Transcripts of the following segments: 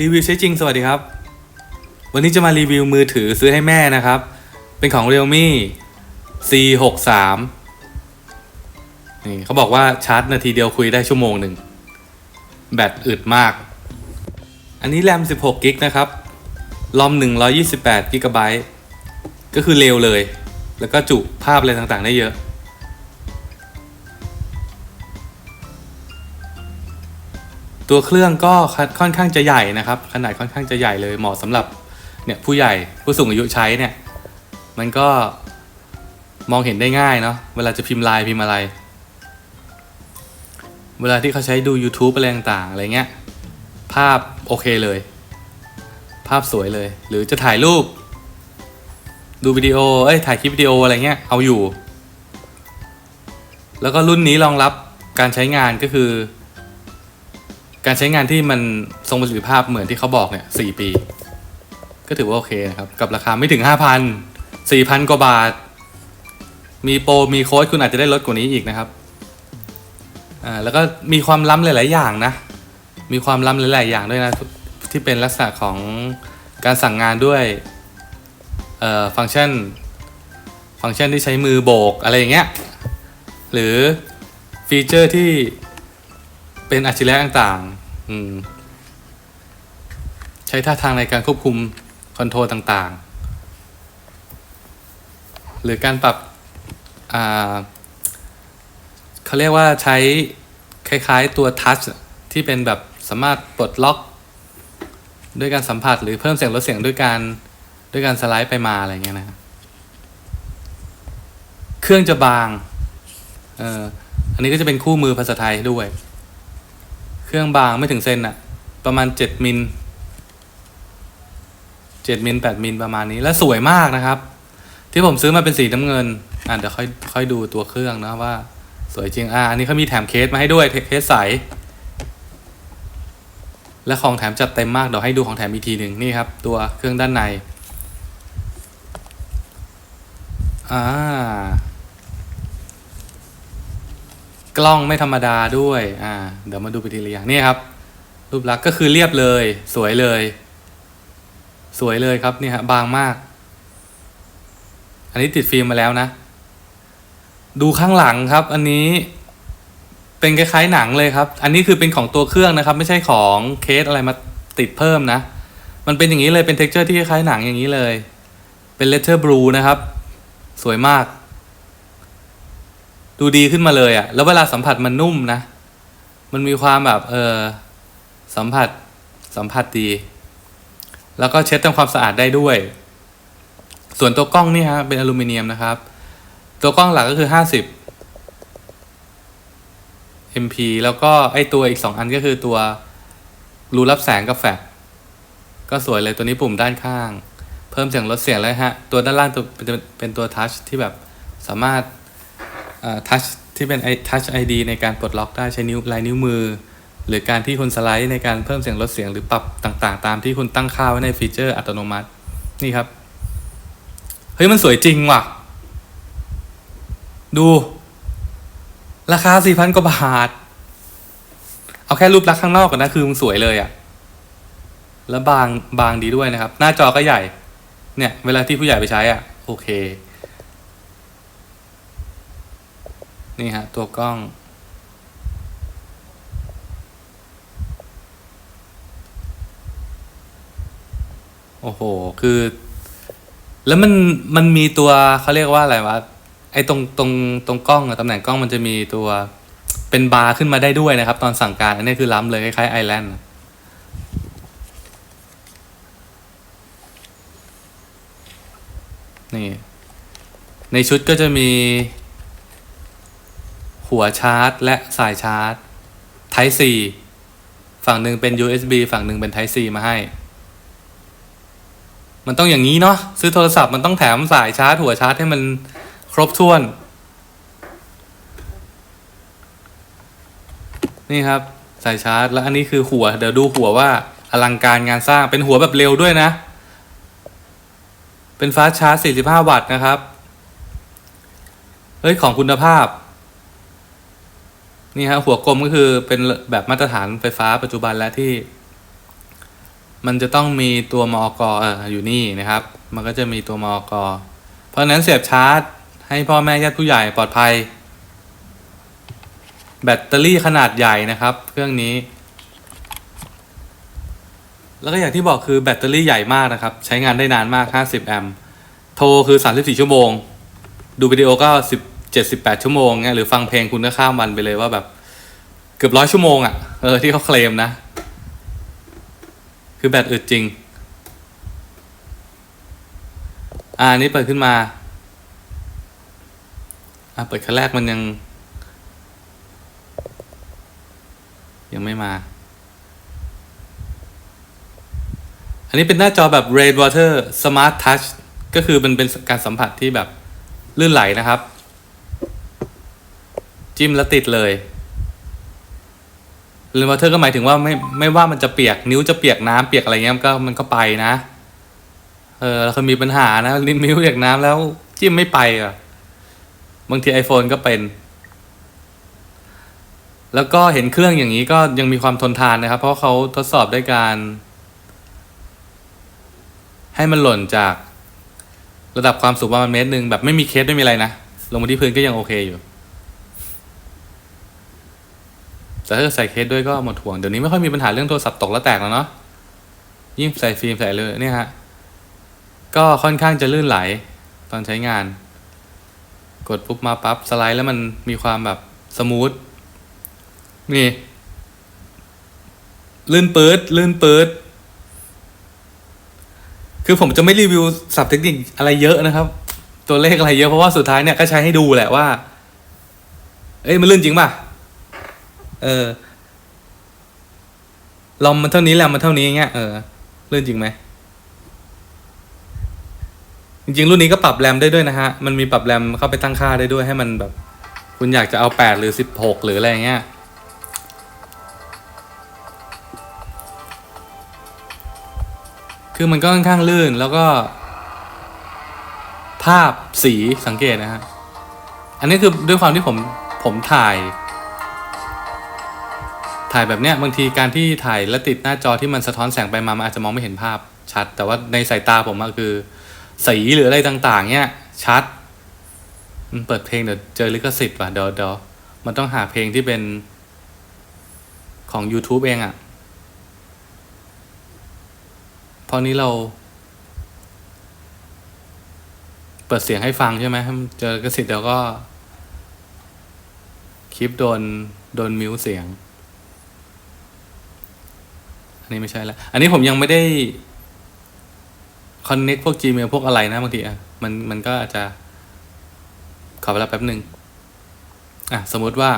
รีวิวใช้จริงสวัสดีครับ วันนี้จะมารีวิวมือถือซื้อให้แม่นะครับ เป็นของ Realme C63 นี่เขาบอกว่าชาร์จนาทีเดียวคุยได้ชั่วโมงหนึ่ง แบตอึดมาก อันนี้แรม 16กิกนะครับลอม128กิกะไบต์ก็คือเร็วเลย แล้วก็จุภาพอะไรต่างๆ ได้เยอะ ตัวเครื่องก็ค่อนข้างจะใหญ่นะครับ ขนาดค่อนข้างจะใหญ่เลยเหมาะสำหรับเนี่ยผู้ใหญ่ผู้สูงอายุใช้เนี่ย มันก็มองเห็นได้ง่ายเนาะเวลาจะพิมพ์ลน์พิมพ์อะไร เวลาที่เขาใช้ดู YouTube อะไรต่างๆอะไรเงี้ย ภาพโอเคเลย ภาพสวยเลย หรือจะถ่ายรูป ดูวิดีโอเอ้ยถ่ายคลิปวิดีโออะไรเงี้ยเอาอยู่ แล้วก็รุ่นนี้รองรับการใช้งานก็คือ การใช้งานที่มันทรงประสิทธิภาพเหมือนที่เขาบอกเนี่ยสี่ปี ก็ถือว่าโอเคนะครับ กับราคาไม่ถึงห้าพันสี่พันกว่าบาท มีโปรมีโค้ดคุณอาจจะได้ลดกว่านี้อีกนะครับอ่าแล้วก็มีความล้ำหลาย ๆ อย่างนะ มีความล้ำหลาย ๆ อย่างด้วยนะ ที่เป็นลักษณะของการสั่งงานด้วยเอ่อฟังก์ชัน ฟังก์ชันที่ใช้มือโบกอะไรอย่างเงี้ยหรือฟีเจอร์ที่เป็นอัจฉริยะต่างๆ อืม ใช้ท่าทางในการควบคุมคอนโทรลต่างๆ หรือการปรับอ่าเขาเรียกว่าใช้คล้ายๆตัวทัชที่เป็นแบบสามารถปลดล็อกด้วยการสัมผัสหรือเพิ่มเสียงลดเสียงด้วยการด้วยการสไลด์ไปมาอะไรเงี้ยนะเครื่องจะบางเอ่ออันนี้ก็จะเป็นคู่มือภาษาไทยด้วย เครื่องบางไม่ถึงเซนอะประมาณเจ็ดมิลเจ็ดมิลแปดมิลประมาณนี้ แล้วสวยมากนะครับ ที่ผมซื้อมาเป็นสีน้ำเงิน อะเดี๋ยวค่อยค่อยดูตัวเครื่องนะว่า สวยจริงอะอันนี้เขามีแถมเคสมาให้ด้วยเคสใส และของแถมจัดเต็มมากเดี๋ยวให้ดูของแถมอีกทีหนึ่งนี่ครับ ตัวเครื่องด้านใน อ่า กล้องไม่ธรรมดาด้วยอ่าเดี๋ยวมาดูไปทีละอย่างนี่ครับ รูปลักษณ์ก็คือเรียบเลย สวยเลย สวยเลยครับนี่ฮะบางมาก อันนี้ติดฟิล์มมาแล้วนะ ดูข้างหลังครับ อันนี้เป็นคล้ายๆหนังเลยครับ อันนี้คือเป็นของตัวเครื่องนะครับ ไม่ใช่ของเคสอะไรมาติดเพิ่มนะ มันเป็นอย่างนี้เลยเป็นเท็กเจอร์ที่คล้ายๆหนังอย่างนี้เลย เป็นเลเทอร์บลูนะครับ สวยมาก ดูดีขึ้นมาเลยอะ่ะ แล้วเวลาสัมผัสมันนุ่มนะ มันมีความแบบ เออสัมผัสสัมผัสดี แล้วก็เช็ดทำความสะอาดได้ด้วย ส่วนตัวกล้องนี่ฮะเป็นอลูมิเนียมนะครับ ตัวกล้องหลักก็คือห้าสิบ MP แล้วก็ไอตัวอีกสองอันก็คือตัวรูรับแสงกับแฟลชก็สวยเลยตัวนี้ปุ่มด้านข้าง เพิ่มเสียงลดเสียงเลยฮะ ตัวด้านล่างตัวเป็นเป็นตัวทัชที่แบบสามารถ ทัชที่เป็นไอทัชไอดีในการปลดล็อกได้ใช้นิ้วลายนิ้วมือ หรือการที่คุณสไลด์ในการเพิ่มเสียงลดเสียงหรือปรับต่างๆ ตามที่คุณตั้งค่าไว้ในฟีเจอร์อัตโนมัตินี่ครับ เฮ้ยมันสวยจริงว่ะ ดู ราคาสี่พันกว่าบาท เอาแค่รูปลักษณ์ข้างนอกก่อนนะคือมันสวยเลยอะแล้วบางบางดีด้วยนะครับ หน้าจอก็ใหญ่ เนี่ย เวลาที่ผู้ใหญ่ไปใช้อะ โอเค นี่ฮะ ตัวกล้อง โอ้โห คือ แล้วมันมันมีตัวเขาเรียกว่าอะไรวะไอ้ตรงตรงตรงกล้องอะตำแหน่งกล้องมันจะมีตัวเป็นบาร์ขึ้นมาได้ด้วยนะครับ ตอนสั่งการ อันนี้คือล้ำเลยคล้ายๆไอแลนด์นี่ ในชุดก็จะมี หัวชาร์จ และสายชาร์จ Type C ฝั่งหนึ่งเป็น USB ฝั่งหนึ่งเป็น Type C มาให้ มันต้องอย่างนี้เนาะซื้อโทรศัพท์มันต้องแถมสายชาร์จ หัวชาร์จให้มันครบถ้วน นี่ครับสายชาร์จ แล้วอันนี้คือหัว เดี๋ยวดูหัวว่าอลังการงานสร้างเป็นหัวแบบเร็วด้วยนะ เป็นฟาสชาร์จ 45 วัตต์นะครับ เฮ้ย ของคุณภาพ นี่ฮะหัวกลมก็คือเป็นแบบมาตรฐานไฟฟ้าปัจจุบันแล้วที่ มันจะต้องมีตัวมอกออยู่นี่นะครับ มันก็จะมีตัวมอกเพราะฉะนั้นเสียบชาร์จ ให้พ่อแม่ญาติผู้ใหญ่ปลอดภัย แบตเตอรี่ขนาดใหญ่นะครับ เครื่องนี้ แล้วก็อย่างที่บอกคือแบตเตอรี่ใหญ่มากนะครับ ใช้งานได้นานมาก 50 แอมป์โทรคือ 34 ชั่วโมง ดูวิดีโอก็10 78ชั่วโมงเนี่ยหรือฟังเพลงคุณก็ข้ามวันไปเลยว่าแบบ เกือบร้อยชั่วโมงอะ่ะเออที่เขาเคลมนะ คือแบตอึดจริง อ่าอันนี้เปิดขึ้นมา อ่าเปิดครั้งแรกมันยัง ยังไม่มา อันนี้เป็นหน้าจอแบบ Rainwater Smart Touch ก็คือมันเป็นการสัมผัสที่แบบลื่นไหลนะครับ จิ้มแล้วติดเลย Rainwater ก็หมายถึงว่าไม่ไม่ว่ามันจะเปียกนิ้วจะเปียกน้ำเปียกอะไรเงี้ยมันก็มันก็ไปนะ เออแล้วเคยมีปัญหานะลิ้นนิ้วเปียกน้ำแล้วจิ้มไม่ไปอะบางที iPhone ก็เป็น แล้วก็เห็นเครื่องอย่างนี้ก็ยังมีความทนทานนะครับ เพราะเขาทดสอบด้วยการ ให้มันหล่นจากระดับความสูงประมาณเมตรหนึ่งแบบไม่มีเคสไม่มีอะไรนะ ลงมาที่พื้นก็ยังโอเคอยู่ แต่ถ้าใส่เคสด้วยก็หมดห่วง เดี๋ยวนี้ไม่ค่อยมีปัญหาเรื่องโทรศัพท์ตกแล้วแตกแล้วเนาะ ยิ่งใส่ฟิล์มใส่เลยเนี่ยฮะ ก็ค่อนข้างจะลื่นไหลตอนใช้งาน กดปุ๊บมาปั๊บสไลด์แล้วมันมีความแบบสมูท นี่ ลื่นปืดลื่นปืดคือผมจะไม่รีวิวสับเทคนิคอะไรเยอะนะครับ ตัวเลขอะไรเยอะเพราะว่าสุดท้ายเนี่ยก็ใช้ให้ดูแหละว่า เอ้ยมันลื่นจริงป่ะ เออลมมันเท่านี้แหละมันเท่านี้เงี้ยเออลื่นจริงไหมจริงๆ รุ่นนี้ก็ปรับแรมได้ด้วยนะฮะ มันมีปรับแรมเข้าไปตั้งค่าได้ด้วยให้มันแบบ คุณอยากจะเอาแปดหรือสิบหกหรืออะไรเงี้ยคือมันก็ค่อนข้างลื่นแล้วก็ ภาพสีสังเกตนะฮะ อันนี้คือด้วยความที่ผมผมถ่าย ถ่ายแบบเนี้ยบางทีการที่ถ่ายแล้วติดหน้าจอที่มันสะท้อนแสงไปมามันอาจจะมองไม่เห็นภาพชัด แต่ว่าในสายตาผมอะคือ สีหรืออะไรต่างๆ เนี้ยชัดมันเปิดเพลงเดี๋ยวเจอลิขสิทธิ์ว่ะเดี๋ยวเดี๋ยวมันต้องหาเพลงที่เป็นของ YouTube เองอะเพราะนี้เรา เปิดเสียงให้ฟังใช่ไหมเจอลิขสิทธิ์เดี๋ยวก็ คลิปโดน โดนมิวเสียง อันนี้ไม่ใช่แล้วอันนี้ผมยังไม่ได้คอนเน็กพวก Gmail พวกอะไรนะบางทีอะมันมันก็อาจจะ ขอเวลาแป๊บหนึ่งอะสมมติว่า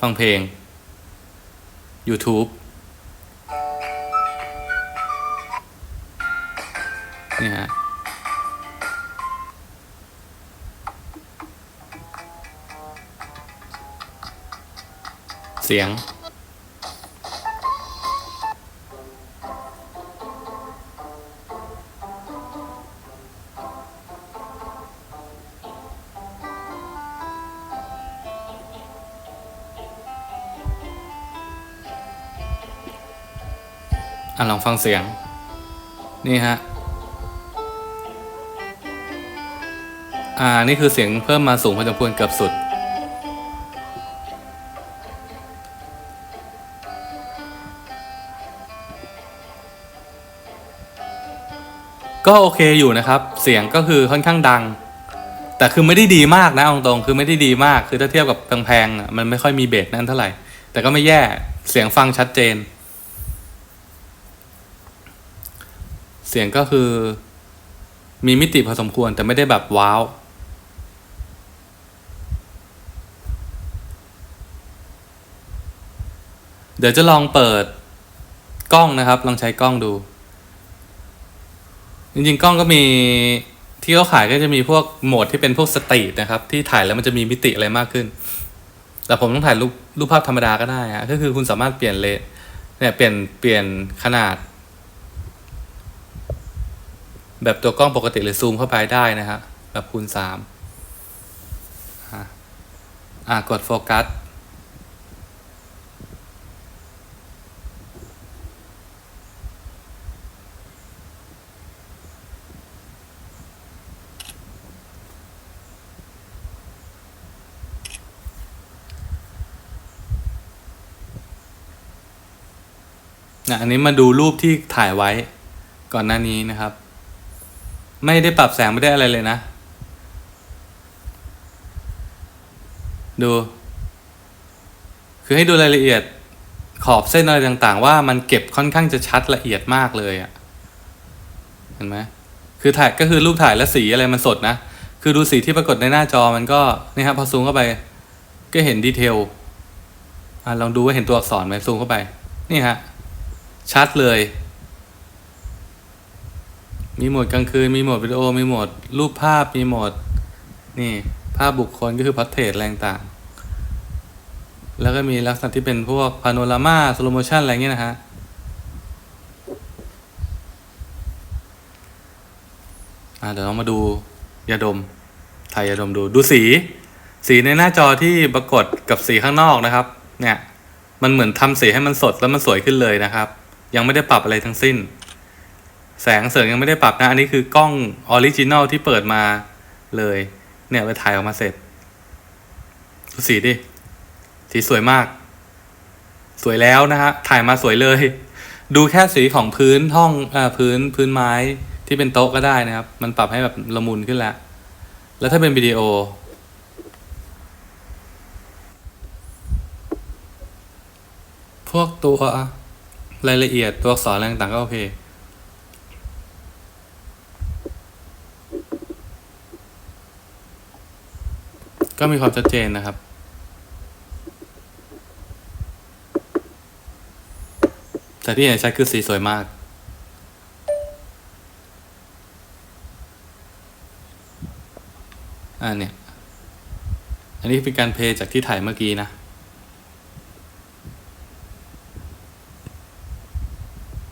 ฟังเพลง YouTube เนี่ยฮะเสียง อะลองฟังเสียง นี่ฮะ อ่า นี่คือเสียงเพิ่มมาสูงพอสมควรเกือบสุด ก็โอเคอยู่นะครับ เสียงก็คือค่อนข้างดัง แต่คือไม่ได้ดีมากนะตรงๆคือไม่ได้ดีมาก คือถ้าเทียบกับแพงๆอะมันไม่ค่อยมีเบสนั่นเท่าไหร่ แต่ก็ไม่แย่ เสียงฟังชัดเจน เสียงก็คือ มีมิติพอสมควรแต่ไม่ได้แบบว้าว เดี๋ยวจะลองเปิดกล้องนะครับ ลองใช้กล้องดู จริงๆ กล้องก็มีที่เขาขายก็จะมีพวกโหมดที่เป็นพวกสตรีทนะครับ ที่ถ่ายแล้วมันจะมีมิติอะไรมากขึ้น แต่ผมต้องถ่ายรูปรูปภาพธรรมดาก็ได้ฮะก็คือคุณสามารถเปลี่ยนเลนเนี่ยเปลี่ยนเปลี่ยนขนาด แบบตัวกล้องปกติหรือซูมเข้าไปได้นะฮะแบบคูณสามอ่ากดโฟกัสนะอันนี้มาดูรูปที่ถ่ายไว้ก่อนหน้านี้นะครับ ไม่ได้ปรับแสงไม่ได้อะไรเลยนะ ดู คือให้ดูรายละเอียดขอบเส้นอะไรต่างๆ ว่ามันเก็บค่อนข้างจะชัดละเอียดมากเลยอะ่ะเห็นไหมคือถ่ายก็คือรูปถ่ายและสีอะไรมันสดนะ คือดูสีที่ปรากฏในหน้าจอมันก็นี่ครับพอซูมเข้าไป ก็เห็นดีเทลอะลองดูว่าเห็นตัวอักษรไหมซูมเข้าไป นี่ฮะชัดเลย มีโหมดกลางคืน มีโหมดวิดีโอ มีโหมดรูปภาพ มีโหมด นี่ภาพบุคคลก็คือพั r เทรแรงต่าง แล้วก็มีลักษณะที่เป็นพวกพาโนรามาสโลโมชันอะไรเงี้ยนะฮะ เดี๋ยวเรามาดูยาดมถ่ายยาดมดูดูสี สีในหน้าจอที่ปรากฏกับสีข้างนอกนะครับ เนี่ย มันเหมือนทำสีให้มันสดแล้วมันสวยขึ้นเลยนะครับ ยังไม่ได้ปรับอะไรทั้งสิ้น แสงเสริงยังไม่ได้ปรับนะ อันนี้คือกล้องออริจินอลที่เปิดมาเลย เนี่ยไปถ่ายออกมาเสร็จ ดูสีดิ สีสวยมาก สวยแล้วนะฮะ ถ่ายมาสวยเลย ดูแค่สีของพื้นห้องอ่าพื้นพื้นไม้ที่เป็นโต๊ะก็ได้นะครับ มันปรับให้แบบละมุนขึ้นแล้ว แล้วถ้าเป็นวิดีโอ พวกตัวรายละเอียดตัวอักษรอะไรต่างก็โอเค ก็มีความชัดเจนนะครับ แต่ที่เห็นชัดคือสีสวยมากอ่าเนี่ย อันนี้เป็นการเพย์จากที่ถ่ายเมื่อกี้นะ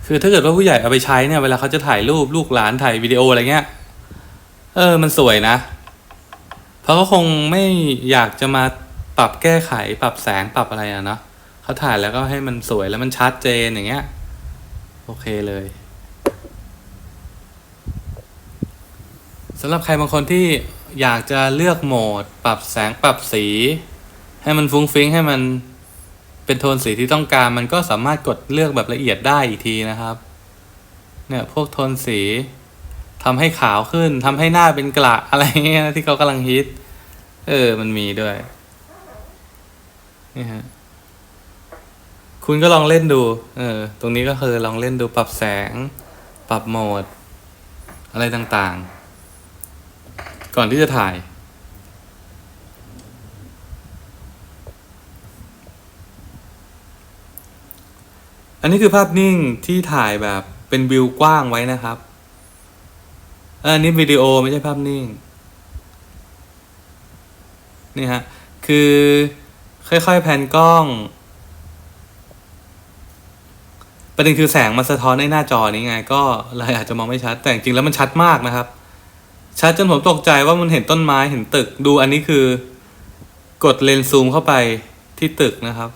คือถ้าเกิดว่าผู้ใหญ่เอาไปใช้เนี่ย เวลาเขาจะถ่ายรูปลูกหลานถ่ายวิดีโออะไรเงี้ย เออ มันสวยนะ เพราะเขาคงไม่อยากจะมาปรับแก้ไข ปรับแสงปรับอะไรอะเนาะเขาถ่ายแล้วก็ให้มันสวยแล้วมันชัดเจนอย่างเงี้ย โอเคเลยสำหรับใครบางคนที่อยากจะเลือกโหมด ปรับแสงปรับสี ให้มันฟุ้งฟิ้งให้มันเป็นโทนสีที่ต้องการ มันก็สามารถกดเลือกแบบละเอียดได้อีกทีนะครับ เนี่ยพวกโทนสี ทำให้ขาวขึ้นทำให้หน้าเป็นกระอะไรเงี้ยที่เขากำลังฮิต เออ มันมีด้วยนี่ฮะคุณก็ลองเล่นดู เออ ตรงนี้ก็คือลองเล่นดูปรับแสง ปรับโหมด อะไรต่างๆ ก่อนที่จะถ่าย อันนี้คือภาพนิ่งที่ถ่ายแบบเป็นวิวกว้างไว้นะครับ อออันนี้วิดีโอไม่ใช่ภาพนิ่ง นี่ฮะ คือค่อยๆแผ่นกล้อง ประเด็นคือแสงมันสะท้อนในหน้าจอนี้ไง ก็เลยอาจจะมองไม่ชัด แต่จริงแล้วมันชัดมากนะครับ ชัดจนผมตกใจว่ามันเห็นต้นไม้เห็นตึก ดูอันนี้คือกดเลนส์ซูมเข้าไปที่ตึกนะครับ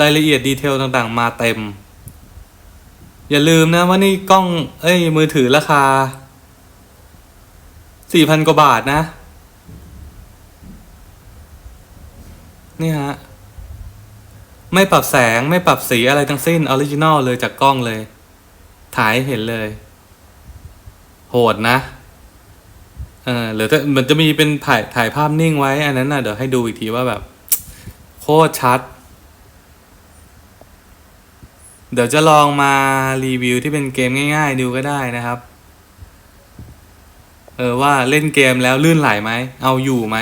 รายละเอียดดีเทลต่างๆ มาเต็ม อย่าลืมนะว่านี่กล้อง เอ้ย มือถือราคาสี่พันกว่าบาทนะ นี่ฮะ ไม่ปรับแสงไม่ปรับสีอะไรทั้งสิ้นออริจินอลเลยจากกล้องเลย ถ่ายเห็นเลย โหดนะเออหรือถ้ามันจะมีเป็นถ่ายถ่ายภาพนิ่งไว้ อันนั้นน่ะเดี๋ยวให้ดูอีกทีว่าแบบ โคตรชัด เดี๋ยวจะลองมารีวิวที่เป็นเกมง่ายๆดูก็ได้นะครับ เออว่าเล่นเกมแล้วลื่นไหลไหม เอาอยู่ไหม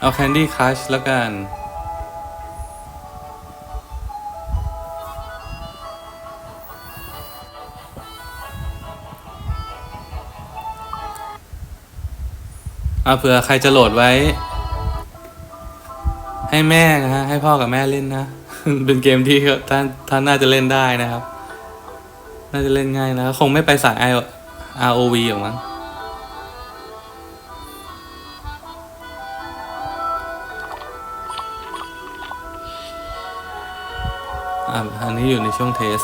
เอา Candy Crush แล้วกันเอาเผื่อใครจะโหลดไว้ ให้แม่นะฮะให้พ่อกับแม่เล่นนะ เป็นเกมที่ท่านท่านน่าจะเล่นได้นะครับ น่าจะเล่นง่ายนะคงไม่ไปสาย ROV หรอกมั้งอันนี้อยู่ในช่วงเทส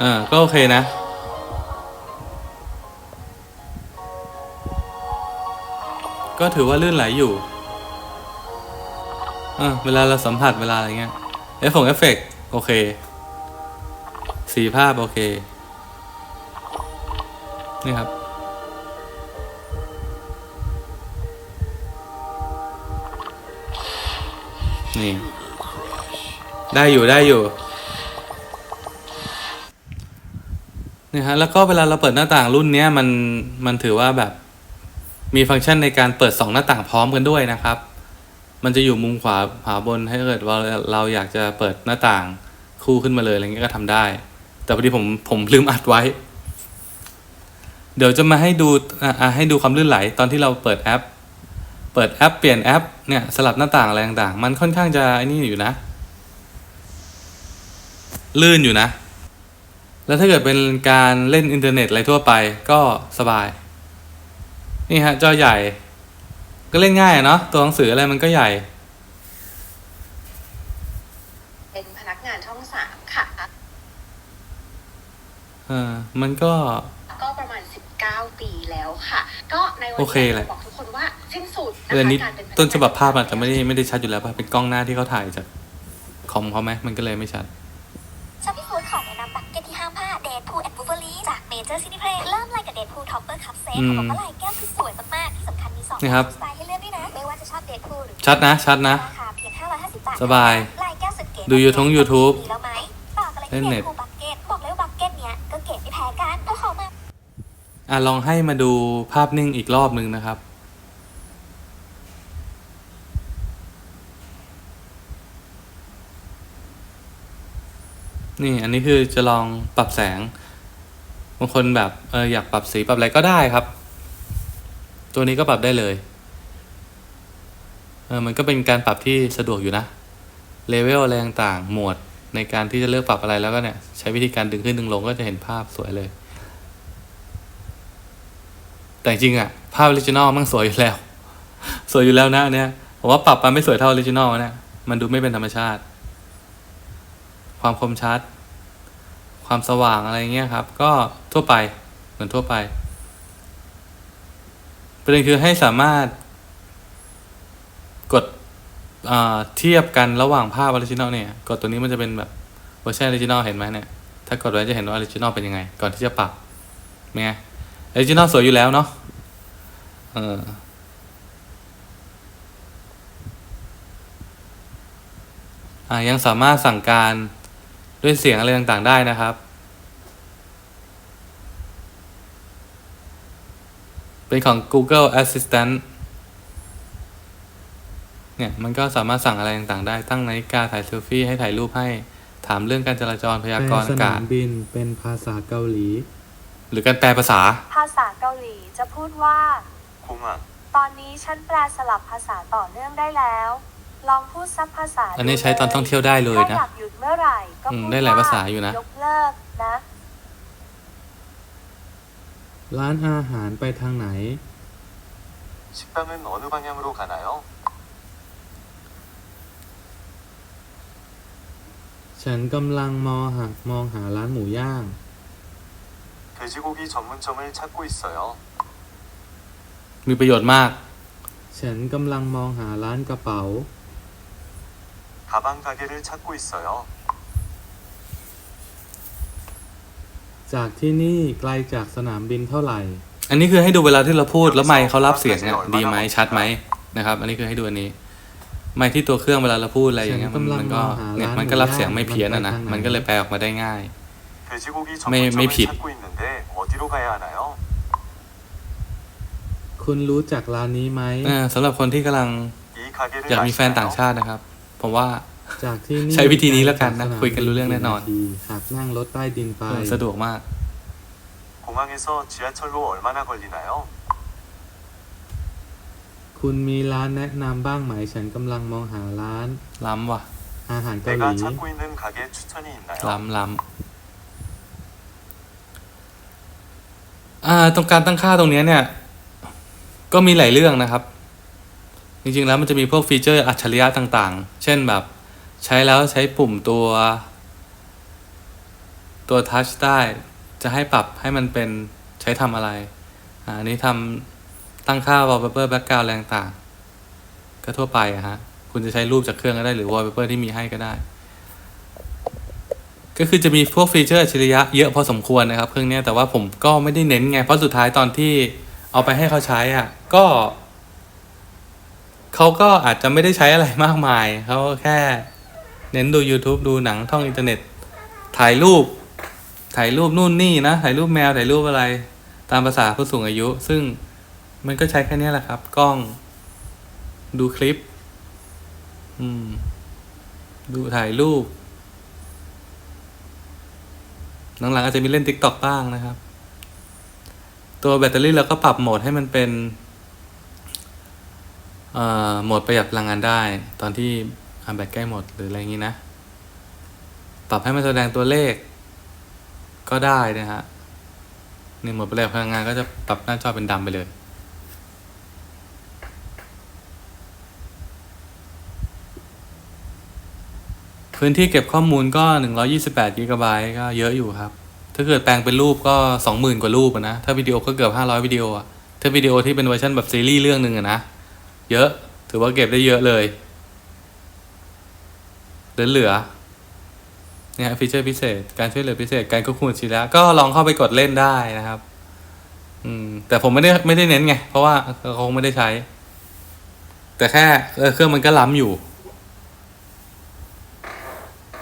อ่าก็โอเคนะก็ถือว่าลื่นไหลอยู่อ่าเวลาเราสัมผัสเวลาอะไรเงี้ย เอฟฟงเอฟเฟกโอเค สีภาพ โอเค นี่ครับ นี่ ได้อยู่ได้อยู่ นี่ฮะแล้วก็เวลาเราเปิดหน้าต่างรุ่นเนี้ยมันมันถือว่าแบบมีฟังก์ชันในการเปิดสองหน้าต่างพร้อมกันด้วยนะครับ มันจะอยู่มุมขวาขวาบนให้เกิดว่าเราอยากจะเปิดหน้าต่างคู่ขึ้นมาเลยอะไรเงี้ยก็ทำได้ แต่พอดีผมผมลืมอัดไว้ เดี๋ยวจะมาให้ดูอะอะให้ดูความลื่นไหลตอนที่เราเปิดแอป เปิดแอปเปลี่ยนแอปเนี่ยสลับหน้าต่างอะไรต่างๆ มันค่อนข้างจะไอ้นี่อยู่นะ ลื่นอยู่นะ แล้วถ้าเกิดเป็นการเล่นอินเทอร์เน็ตอะไรทั่วไปก็สบาย นี่ฮะ จอใหญ่ ก็เล่นง่ายอะเนาะตัวหนังสืออะไรมันก็ใหญ่ เป็นพนักงานช่องสามค่ะเออมันก็ ก็ประมาณ19ปีแล้วค่ะ ก็ในวันโอเคนี้แหละบอกทุกคนว่าสิ้นสุดเรื่องนี้การเป็นพกงต้นฉบับภาพอาจจะไม่ได้ไม่ได้ชัดอยู่แล้วป่ะเป็นกล้องหน้าที่เขาถ่ายจากคอมเขาไหมมันก็เลยไม่ชัด อร์คัพเซ็ตอืมของบอกว่าลายแก้วคือสวยมากๆที่สำคัญมีสองนี่ครับ สไตล์ให้เลือกด้วยนะ ไม่ว่าจะชอบเดทพูลหรือชัดนะ ชัดนะ ราคาเพียง550บาทสบาย ลายแก้วสุดเก๋ดู YouTube YouTube มีแล้วไหมต่อกันเลยเล่ที่นเดเน็ตทพูลบักเก็ตบอกเลยว่าบักเก็ตเนี้ยก็เก๋ไม่แพ้กันเพราะเขามา อะลองให้มาดูภาพนิ่งอีกรอบหนึ่งนะครับ นี่อันนี้คือจะลองปรับแสง บางคนแบบเอออยากปรับสีปรับอะไรก็ได้ครับ ตัวนี้ก็ปรับได้เลยเออมันก็เป็นการปรับที่สะดวกอยู่นะเลเวลอะไรต่างๆหมวดในการที่จะเลือกปรับอะไรแล้วก็เนี่ย ใช้วิธีการดึงขึ้นดึงลงก็จะเห็นภาพสวยเลย แต่จริงอะภาพออริจินอลมันสวยอยู่แล้ว สวยอยู่แล้วนะเนี่ยผมว่าปรับมาไม่สวยเท่าออริจินอลนะมันดูไม่เป็นธรรมชาติ ความคมชัด ความสว่างอะไรเงี้ยครับ ก็ทั่วไปเหมือนทั่วไปประเด็นคือให้สามารถกดเทียบกันระหว่างภาพออริจินอลเนี่ย กดตัวนี้มันจะเป็นแบบเวอร์ชันออริจินอลเห็นไหมเนี่ย ถ้ากดไว้จะเห็นว่าออริจินอลเป็นยังไง ก่อนที่จะปรับเป็นไงออริจินอลสวยอยู่แล้วเนาะเอออยังสามารถสั่งการ ด้วยเสียงอะไรต่างๆได้นะครับ เป็นของ Google Assistant เนี่ย มันก็สามารถสั่งอะไรต่างๆได้ ตั้งนาฬิกาถ่ายเซลฟี่ให้ถ่ายรูปให้ ถามเรื่องการจราจรพยากรณ์แปลอาสกาศนามบินเป็นภาษาเกาหลี หรือการแปลภาษา ภาษาเกาหลีจะพูดว่า공 항, ตอนนี้ฉันแปลสลับภาษาต่อเนื่องได้แล้ว ลองพูดซับภาษา อันนี้ใช้ตอนท่องเที่ยวได้เลย ถ้า นะ อยากหยุดเมื่อไหร่ก็ อืม พูด ได้หลายภาษาอยู่นะ ยกเลิกนะ ร้านอาหารไปทางไหน 식당은 어느 방향으로 가나요? ฉันกำลังมองหามองหาร้านหมูย่าง 돼지고기 전문점을 찾고 있어요. มีประโยชน์มาก ฉันกำลังมองหาร้านกระเป๋า 가방 가게를 찾고 있어요. จากที่นี่ไกลจากสนามบินเท่าไหร่ อันนี้คือให้ดูเวลาที่เราพูดแล้วไมค์เขารับเสียงเนี่ยดีไหมชัดไหมนะครับ อันนี้คือให้ดูอันนี้ ไมค์ที่ตัวเครื่องเวลาเราพูดอะไรอย่างเงี้ยมันมันก็เนี่ยมันก็รับเสียงไม่เพี้ยนอะนะ มันก็เลยแปลออกมาได้ง่าย 돼지고기 매- 전문점을 매핏. 찾고 있는데 어디로 가야 하나요? คุณรู้จักร้านนี้ไหม เออสำหรับคนที่กำลัง 이 가게를 อยากมีแฟน 아시나요? ต่างชาตินะครับ ผมว่า จากที่นี่ ใช้วิธีนี้แล้วกันนะ ไลจากสาม คุยกันรู้เรื่องแน่นอน บิกี่าทีหากนั่งรถใต้ดินไป เออสะดวกมาก 공항에서 지하철로 얼마나 걸리나요? คุณมีร้านแนะนำบ้างไหม ฉันกำลังมองหาร้าน ล้ำว่ะ อาหารเกาห 내가 ลี 찾고 있는 가게 추천이 있나요? ล้ำล้ำอ่า ตรงการตั้งค่าตรงเนี้ยเนี่ย ก็มีหลายเรื่องนะครับ จริงๆแล้วมันจะมีพวกฟีเจอร์อัจฉริยะต่างๆ เช่นแบบใช้แล้วใช้ปุ่มตัว ตัวทัชได้ จะให้ปรับให้มันเป็นใช้ทำอะไรอันนี้ทำตั้งค่า wallpaper background แรงต่างก็ทั่วไปอะฮะ คุณจะใช้รูปจากเครื่องก็ได้หรือ wallpaper ที่มีให้ก็ได้ ก็คือจะมีพวกฟีเจอร์อัจฉริยะเยอะพอสมควรนะครับเครื่องนี้แต่ว่าผมก็ไม่ได้เน้นไง เพราะสุดท้ายตอนที่เอาไปให้เขาใช้อะก็ เขาก็อาจจะไม่ได้ใช้อะไรมากมาย เขาแค่เน้นดู YouTube ดูหนังท่องอินเทอร์เน็ต ถ่ายรูป ถ่ายรูปนู่นนี่นะ ถ่ายรูปแมว ถ่ายรูปอะไร ตามภาษาผู้สูงอายุ ซึ่งมันก็ใช้แค่นี้แหละครับ กล้อง ดูคลิป อืม ดูถ่ายรูป หลังๆอาจจะมีเล่น TikTok บ้างนะครับ ตัวแบตเตอรี่เราก็ปรับโหมดให้มันเป็น โหมดประหยัดพลังงานได้ ตอนที่อ่าแบตใกล้หมดหรืออะไรอย่างนี้นะ ปรับให้มันแสดงตัวเลขก็ได้นะฮะนี่โหมดประหยัดพลังงานก็จะปรับหน้าจอเป็นดำไปเลยพื้นที่เก็บข้อมูลก็ 128กิกะไบต์ก็เยอะอยู่ครับ ถ้าเกิดแปลงเป็นรูปก็ 20,000 กว่ารูปนะ ถ้าวิดีโอก็เกือบ 500 วิดีโออะถ้าวิดีโอที่เป็นเวอร์ชันแบบซีรีส์เรื่องหนึ่งอะนะ เยอะ ถือว่าเก็บได้เยอะเลยเหลือๆเนี่ยฟีเจอร์พิเศษ การช่วยเหลือพิเศษ การควบคุมอัจฉริยะก็ลองเข้าไปกดเล่นได้นะครับ อืม แต่ผมไม่ได้ไม่ได้เน้นไง เพราะว่าเขาคงไม่ได้ใช้ แต่แค่เออเครื่องมันก็ล้ำอยู่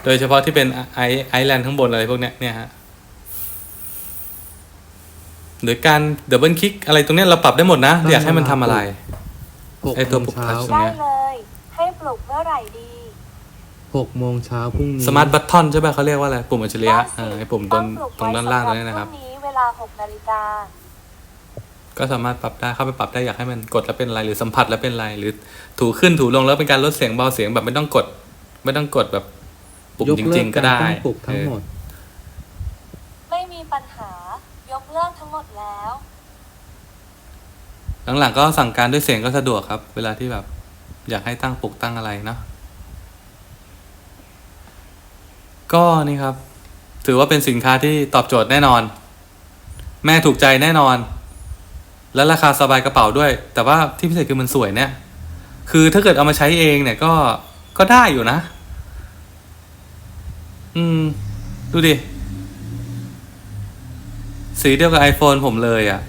โดยเฉพาะที่เป็นไอไอแลนด์ข้างบนอะไรพวกเนี้ยเนี่ยฮะหรือการดับเบิลคลิกอะไรตรงเนี้ยเราปรับได้หมดนะอยากให้มันทำอะไร หกไอ้ตัวโมปลุงกเช้าทัชได้เลย ให้ปลุกเมื่อไหร่ดี หกโมงเช้าพรุ่งนี้สมาร์ทบัตทอนใช่ป่ะเขาเรียกว่าอะไร ปุ่มอัจฉริยะได้สิเออไอปุ่มตรงปลุกตรงด้านล่างตรงนี้นะครับไว้สำหพรุ่งนี้เวลา 6 นาฬิกา ก็สามารถปรับได้เข้าไปปรับได้อยากให้มันกดแล้วเป็นอะไรหรือสัมผัสแล้วเป็นอะไรหรือถูขึ้นถูลงแล้วเป็นการลดเสียงเบาเสียงแบบไม่ต้องกด ไม่ต้องกดแบบปุ่มยกจเลิริง ๆ ก็ได้ารตั้งปลุกทั้งหมดไม่มีปัญหา ยกเลิกทั้งหมดแล้ว เออ หลังๆก็สั่งการด้วยเสียงก็สะดวกครับ เวลาที่แบบ อยากให้ตั้งปลุกตั้งอะไรเนาะก็นี่ครับ ถือว่าเป็นสินค้าที่ตอบโจทย์แน่นอน แม่ถูกใจแน่นอน และราคาสบายกระเป๋าด้วย แต่ว่าที่พิเศษคือมันสวยเนี่ย คือถ้าเกิดเอามาใช้เองเนี่ยก็ก็ได้อยู่นะ อืม ดูดิ สีเดียวกับ iPhone ผมเลยอะ่ะ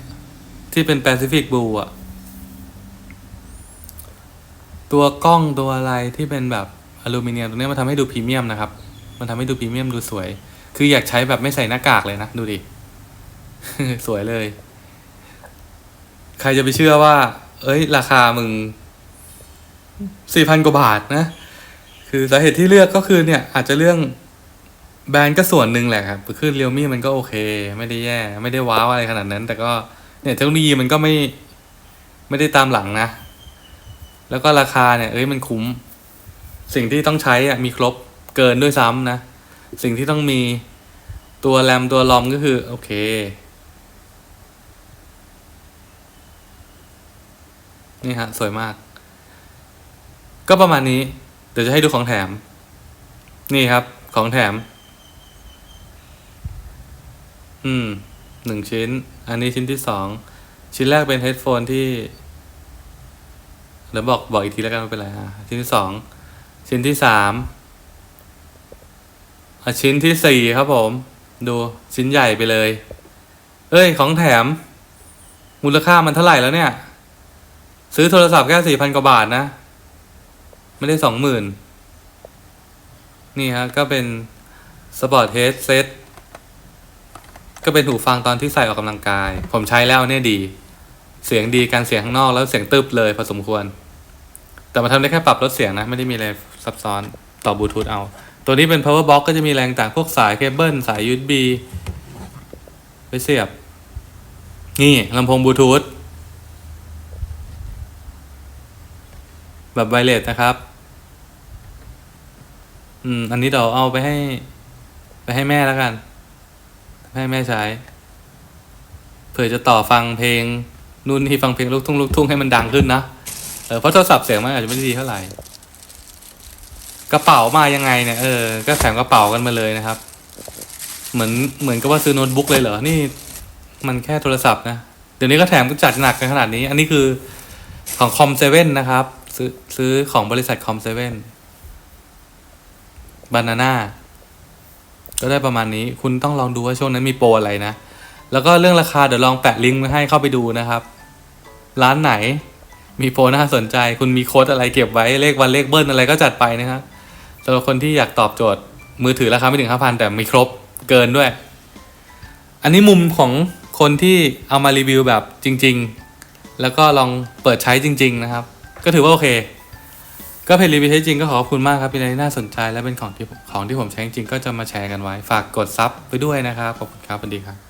ที่เป็น Pacific Blue อะตัวกล้องตัวอะไรที่เป็นแบบอลูมิเนียมตรงนี้มันทำให้ดูพรีเมียมนะครับ มันทำให้ดูพรีเมียมดูสวย คืออยากใช้แบบไม่ใส่หน้ากากเลยนะ ดูดิ สวยเลย ใครจะไปเชื่อว่า เอ้ย ราคามึงสี่พันกว่าบาทนะ คือสาเหตุที่เลือกก็คือเนี่ย อาจจะเรื่องแบรนด์ก็ส่วนหนึ่งแหละครับคือเรียวมี่มันก็โอเค ไม่ได้แย่ ไม่ได้ว้าวอะไรขนาดนั้น แต่ก็ เนี่ยเทคโนโลยีมันก็ไม่ไม่ได้ตามหลังนะ แล้วก็ราคาเนี่ย เอ้ยมันคุ้ม สิ่งที่ต้องใช้อะมีครบเกินด้วยซ้ำนะ สิ่งที่ต้องมีตัวแรมตัวลอมก็คือ โอเค นี่ฮะ สวยมาก ก็ประมาณนี้ เดี๋ยวจะให้ดูของแถม นี่ครับ ของแถม อืมหนึ่งชิ้น อันนี้ชิ้นที่สอง ชิ้นแรกเป็นเฮดโฟนที่เดี๋ยวบอกบอกอีกทีแล้วกันไม่เป็นไรฮะชิ้นที่สอง ชิ้นที่สามอะชิ้นที่สี่ครับผม ดูชิ้นใหญ่ไปเลย เอ้ยของแถม มูลค่ามันเท่าไหร่แล้วเนี่ย ซื้อโทรศัพท์แค่สี่พันกว่าบาทนะ ไม่ได้สองหมื่นนี่ฮะ ก็เป็นสปอร์ตเฮดเซต ก็เป็นหูฟังตอนที่ใส่ออกกำลังกาย ผมใช้แล้วเนี่ยดี เสียงดีการเสียงข้างนอกแล้วเสียงตึบเลยพอสมควร แต่มาทำได้แค่ปรับลดเสียงนะ ไม่ได้มีอะไรซับซ้อนต่อบลูทูธเอา ตัวนี้เป็น power box ก็จะมีแรงต่างพวกสายเคเบิลสาย USB ไปเสียบ นี่ลำโพงบลูทูธแบบไวเลสนะครับ อืม อันนี้เดี๋ยวเอาไปให้ ไปให้แม่แล้วกัน ให้แม่ใช้ เผื่อจะต่อฟังเพลงนู่นนี่ฟังเพลงลูกทุ่งลูกทุ่งให้มันดังขึ้นนะเออเพราะโทรศัพท์เสียงมันอาจจะไม่ด้ดีเท่าไหร่กระเป๋ามายังไงเนี่ยเออก็แถมกระเป๋ากันมาเลยนะครับ เหมือนเหมือนกับว่าซื้อโน้ตบุ๊กเลยเหรอนี่มันแค่โทรศัพท์นะเดี๋ยวนี้ก็แถมก็จัดหนักกันขนาดนี้ อันนี้คือของคอมเซเว่นนะครับ ซื้อซื้อของบริษัทคอมเซเว่นบานาน่า ก็ได้ประมาณนี้ คุณต้องลองดูว่าช่วงนั้นมีโปรอะไรนะ แล้วก็เรื่องราคาเดี๋ยวลองแปะลิงก์ไว้ให้เข้าไปดูนะครับ ร้านไหนมีโปรน่าสนใจ คุณมีโค้ดอะไรเก็บไว้เลขวันเลขเบิ้ลอะไรก็จัดไปนะครับสำหรับคนที่อยากตอบโจทย์มือถือราคาไม่ถึงห้าพันแต่มีครบเกินด้วย อันนี้มุมของคนที่เอามารีวิวแบบจริง ๆ แล้วก็ลองเปิดใช้จริง ๆ นะครับ ก็ถือว่าโอเค ก็เพจรีวิวใช้จริงก็ขอบคุณมากครับเป็นอะไรที่น่าสนใจและเป็นของที่ของที่ผมใช้จริงก็จะมาแชร์กันไว้ ฝากกดซับไปด้วยนะครับขอบคุณครับสวัสดีครับ